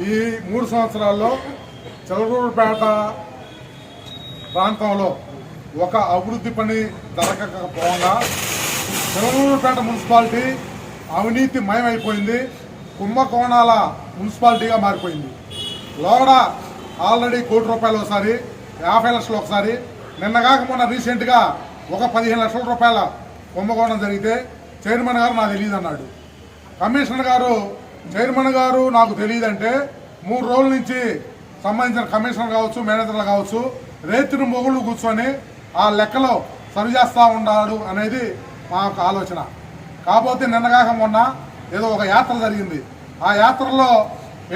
ఈ మూడు సంవత్సరాల్లో చెలగూరుపేట ప్రాంతంలో ఒక అభివృద్ధి పని జరగకపోగా చెలగూరుపేట మున్సిపాలిటీ అవినీతి మయమైపోయింది కుంభకోణాల మున్సిపాలిటీగా మారిపోయింది. లోగడ ఆల్రెడీ కోటి రూపాయలు ఒకసారి యాభై లక్షలు ఒకసారి. నిన్నగాక మొన్న రీసెంట్గా ఒక పదిహేను లక్షల రూపాయల కుంభకోణం జరిగితే చైర్మన్ గారు నాకు తెలియదు అన్నాడు కమిషనర్ గారు చైర్మన్ గారు నాకు తెలియదంటే మూడు రోజుల నుంచి సంబంధించిన కమిషనర్ కావచ్చు మేనేజర్లు కావచ్చు రైతును మొగుళ్ళు కూర్చొని ఆ లెక్కలో సరి చేస్తూ ఉన్నాడు అనేది మా ఆలోచన. కాకపోతే నిన్నగాక మొన్న ఏదో ఒక యాత్ర జరిగింది. ఆ యాత్రలో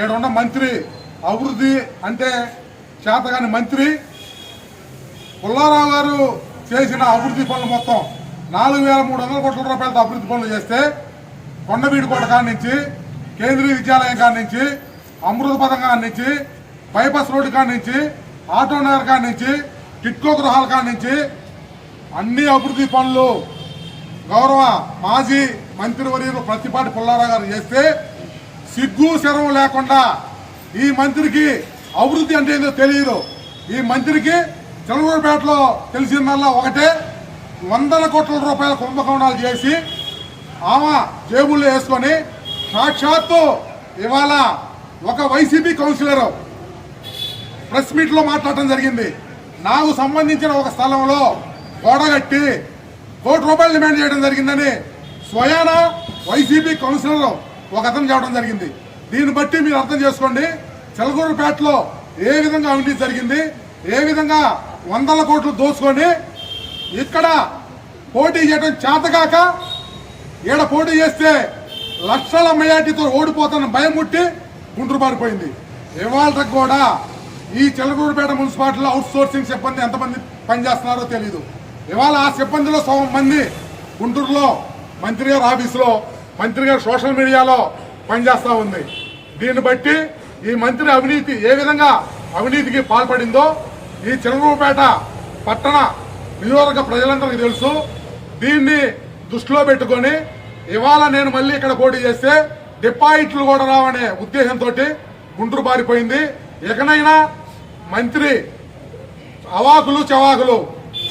ఏడున్న మంత్రి అభివృద్ధి అంటే చేతగాని మంత్రి పుల్లారావు గారు చేసిన అభివృద్ధి పనులు మొత్తం నాలుగు వేల మూడు వందల కోట్ల రూపాయలతో అభివృద్ధి పనులు చేస్తే కొండవీడికోట కాడి నుంచి కేంద్రీయ విద్యాలయం కాడి నుంచి అమృత పథకం కాడి నుంచి బైపాస్ రోడ్డు కాడి నుంచి ఆటో నగర్ కాడి నుంచి టిట్కో గృహాల కాడి నుంచి అన్ని అభివృద్ధి పనులు గౌరవ మాజీ మంత్రివర్యులు ప్రతిపాటి పుల్లారావు గారు చేస్తే సిగ్గు శరం లేకుండా ఈ మంత్రికి అభివృద్ధి అంటే ఏందో తెలియదు ఈ మంత్రికి చంద్రబాబుపేటలో తెలిసిందల్లా ఒకటే వందల కోట్ల రూపాయల కుంభకోణాలు చేసి ఆమె జేబుల్లో వేసుకొని సాక్షాత్తు ఇవాళ ఒక వైసీపీ కౌన్సిలర్ ప్రెస్ మీట్లో మాట్లాడటం జరిగింది. నాకు సంబంధించిన ఒక స్థలంలో గోడగట్టి కోటి రూపాయలు డిమాండ్ చేయడం జరిగిందని స్వయాన వైసీపీ కౌన్సిలర్ ఒక అతను చెప్పడం జరిగింది. దీన్ని బట్టి మీరు అర్థం చేసుకోండి. చెలగూరుపేటలో ఏ విధంగా అవినీతి జరిగింది ఏ విధంగా వందల కోట్లు దోచుకొని ఇక్కడ పోటీ చేయడం చేతగాక ఈడ పోటీ చేస్తే లక్షల మెజార్టీతో ఓడిపోతున్న భయం ముట్టి గుండ్రు పారిపోయింది. ఇవాళ కూడా ఈ చెలగూరుపేట మున్సిపాలిటీలో అవుట్ సోర్సింగ్ సిబ్బంది ఎంతమంది పనిచేస్తున్నారో తెలియదు ఇవాళ ఆ సిబ్బందిలో సగం మంది గుంటూరులో మంత్రి గారి ఆఫీసులో మంత్రి గారు సోషల్ మీడియాలో పనిచేస్తూ ఉంది. దీన్ని బట్టి ఈ మంత్రి అవినీతి ఏ విధంగా అవినీతికి పాల్పడిందో ఈ చెలగూరుపేట పట్టణ నియోజక ప్రజలందరికీ తెలుసు. దీన్ని దృష్టిలో పెట్టుకొని ఇవాళ నేను మళ్ళీ ఇక్కడ పోటీ చేస్తే డిపాజిట్లు కూడా రావనే ఉద్దేశంతో గుంటూరు పారిపోయింది. ఇకనైనా మంత్రి అవాకులు చవాకులు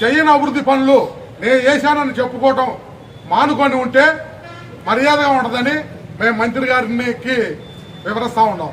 చేయని అభివృద్ధి పనులు నేను చేశానని చెప్పుకోవటం మానుకొని ఉంటే మర్యాదగా ఉండదని మేము మంత్రి గారికి వివరిస్తా ఉన్నాం.